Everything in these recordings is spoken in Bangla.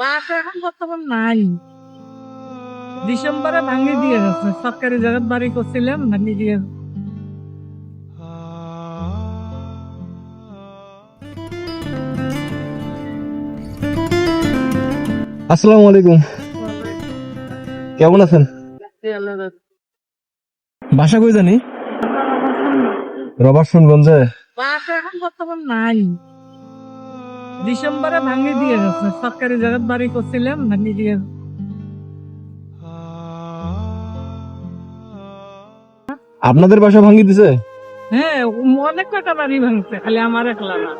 বাসা এখন বর্তমান নাই। ডিসেম্বরে ভাঙি দিয়ে গেছে সরকারি জায়গায় বাড়ি করছিলাম দিয়ে। গেছে। আসসালামু আলাইকুম। কেমন আছেন? বাসা কই জানি? রবার্টসনগঞ্জে বাসা এখন বর্তমান নাই। ডিসেম্বরে ভাঙি দিয়ে গেছে। সরকারি জায়গায় বাড়ি করছিলাম ভাঙি দিয়ে গেছে। আপনাদের বাসা ভাঙ্গি দিছে? হ্যাঁ অনেক কটা বাড়ি ভাঙছে খালি আমার একলা না।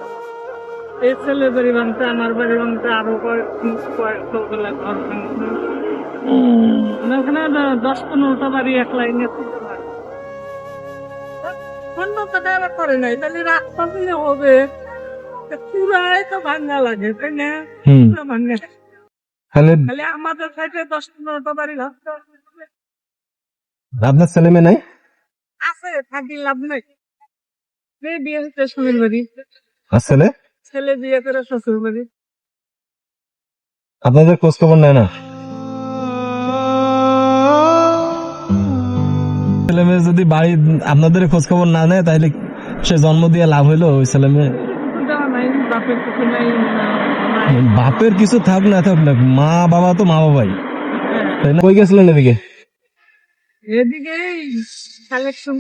এই ছেলে বাড়ি ভাঙছে আমার বাড়ি ভাঙছে আরও কয়েক কয়েক কতগুলা ঘর ভাঙছে। মানে ওখানে দশ পনেরোটা বাড়ি এক লাইনে অন্য তো ড্রাইভার করে নাই তাহলে রাস্তা দিলে হবে। পুরাই তো ভাঙ্গা লাগে তাই না? হুম। ভাঙ্গা তাহলে আমাদের সাইডে দশ পনেরোটা বাড়ি আপনার ছেলে মেয়ে নাই? আছে থাকি লাভ নাই। মেয়ে বিয়ে হচ্ছে শ্বশুর বাড়ি। আর ছেলে? ছেলে বিয়ে করে শ্বশুর বাড়ি। আপনাদের খোঁজ খবর নেয় না? ছেলে মেয়ে যদি বাড়ি আপনাদের খোঁজ খবর না নেয় তাহলে সে জন্ম দিয়ে লাভ হইল ওই ছেলে মেয়ে। বাপের কিছু নাই বাপের কিছু থাক না থাক না মা বাবা তো মা বাবাই তাই না? কই গেছিলেন এদিকে? এদিকে কালেকশন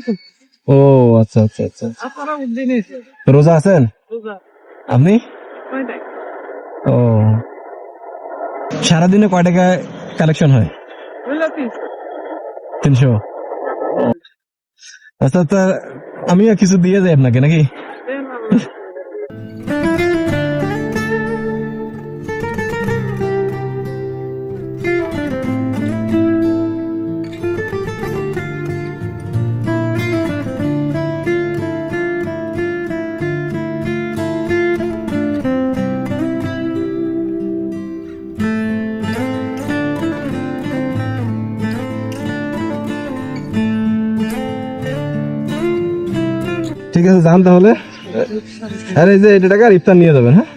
ও আচ্ছা আচ্ছা আচ্ছা আপনারা উদ্দিনে রোজা আছেন? আপনি? কয়টায় ও। সারাদিনে কয় টাকা কালেকশন হয়? তিনশো। আচ্ছা তা আমিও কিছু দিয়ে যাই আপনাকে নাকি? ঠিক আছে যান তাহলে। আর এই যে এটা টাকা ইফতার নিয়ে যাবেন হ্যাঁ?